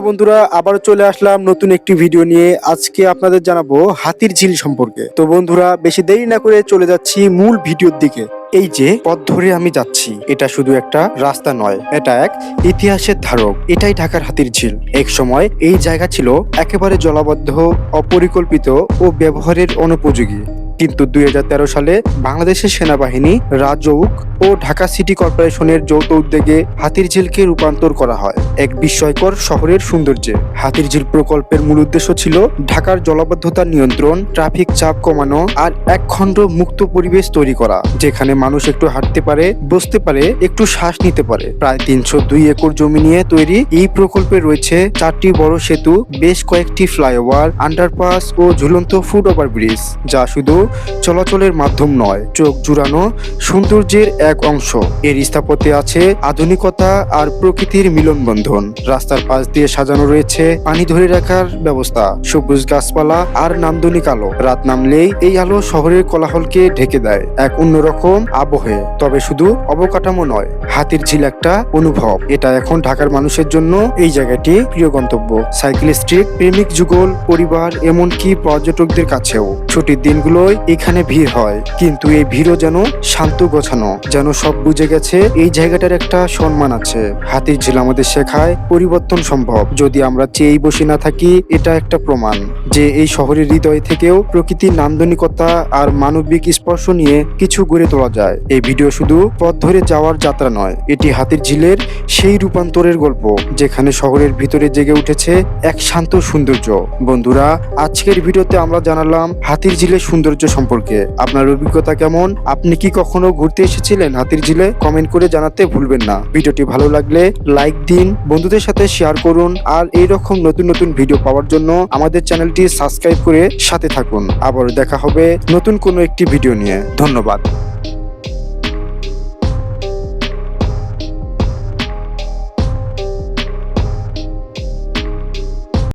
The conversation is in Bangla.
বন্ধুরা আবার চলে আসলাম নতুন একটি ভিডিও নিয়ে। আজকে আপনাদের জানাব হাতির ঝিল সম্পর্কে। তো বন্ধুরা, বেশি দেরি না করে চলে যাচ্ছি মূল ভিডিওর দিকে। এই যে পথ ধরে আমি যাচ্ছি, এটা শুধু একটা রাস্তা নয়, এটা এক ইতিহাসের ধারক। এটাই ঢাকার হাতির ঝিল। এক সময় এই জায়গা ছিল একেবারে জলাবদ্ধ, অপরিকল্পিত ও ব্যবহারের অনুপযোগী। কিন্তু দুই হাজার তেরো সালে বাংলাদেশের সেনাবাহিনী রাজউক ও ঢাকা সিটি কর্পোরেশনের যৌথ উদ্যোগে হাতির ঝিলকে রূপান্তর করা হয়। এক বিস্ময়কর শহরের সৌন্দর্যে। হাতির ঝিল প্রকল্পের মূল উদ্দেশ্য ছিল ঢাকার জলাবদ্ধতা নিয়ন্ত্রণ, ট্রাফিক চাপ কমানো আর একখণ্ড মুক্ত পরিবেশ তৈরি করা, যেখানে মানুষ একটু হাঁটতে পারে, বসতে পারে, একটু শ্বাস নিতে পারে। প্রায় তিনশো দুই একর জমি নিয়ে তৈরি এই প্রকল্পে রয়েছে চারটি বড় সেতু, বেশ কয়েকটি ফ্লাইওভার, আন্ডারপাস ও ঝুলন্ত ফুট ওভার ব্রিজ যা শুধু চলাচলের মাধ্যম নয়, চোখ জুড়ানো সৌন্দর্যের এক অংশ। এর স্থাপত্যে আছে আধুনিকতা আর প্রকৃতির মিলনবন্ধন। রাস্তার পাশ দিয়ে সাজানো রয়েছে পানি ধরে রাখার ব্যবস্থা, সবুজ গাছপালা আর নান্দনিক আলো। রাত নামলেই এই আলো শহরের কোলাহলকে ঢেকে দেয় এক অন্যরকম আবহে। তবে শুধু অবকাঠামো নয়, হাতির ঝিল একটা অনুভব। এটা এখন ঢাকার মানুষের জন্য এই জায়গাটি প্রিয় গন্তব্য। সাইক্লিস্ট্রিক প্রেমিক যুগল, পরিবার এমনকি পর্যটকদের কাছেও। ছুটির দিনগুলোয় এখানে ভিড় হয়, কিন্তু এই ভিড়ও যেন শান্ত গোছানো। যেন সব বুঝে গেছে, এই জায়গাটার একটা সম্মান আছে। হাতির ঝিল আমাদের শেখায়, পরিবর্তন সম্ভব। যদি আমরা চেয়েই বসে না থাকি, এটা একটা প্রমাণ যে এই শহরের হৃদয় থেকেও প্রকৃতির নান্দনিকতা আর মানবিক স্পর্শ নিয়ে কিছু গড়ে তোলা যায়। এই ভিডিও শুধু পথ ধরে যাওয়ার যাত্রা নয়, এটি হাতির ঝিলের সেই রূপান্তরের গল্প, যেখানে শহরের ভিতরে জেগে উঠেছে এক শান্ত সৌন্দর্য। বন্ধুরা, আজকের ভিডিওতে আমরা জানালাম হাতির ঝিলের সৌন্দর্য সম্পর্কে। আপনার অভিজ্ঞতা কেমন? আপনি কি কখনো ঘুরতে এসেছিলেন? হাতির ঝিলে কমেন্ট করে জানাতে ভুলবেন না। ভিডিওটি ভালো লাগলে লাইক দিন, বন্ধুদের সাথে শেয়ার করুন, আর এই রকম নতুন নতুন ভিডিও পাওয়ার জন্য আমাদের চ্যানেলটি সাবস্ক্রাইব করে সাথে থাকুন। আবার দেখা হবে নতুন কোনো একটি ভিডিও নিয়ে। ধন্যবাদ।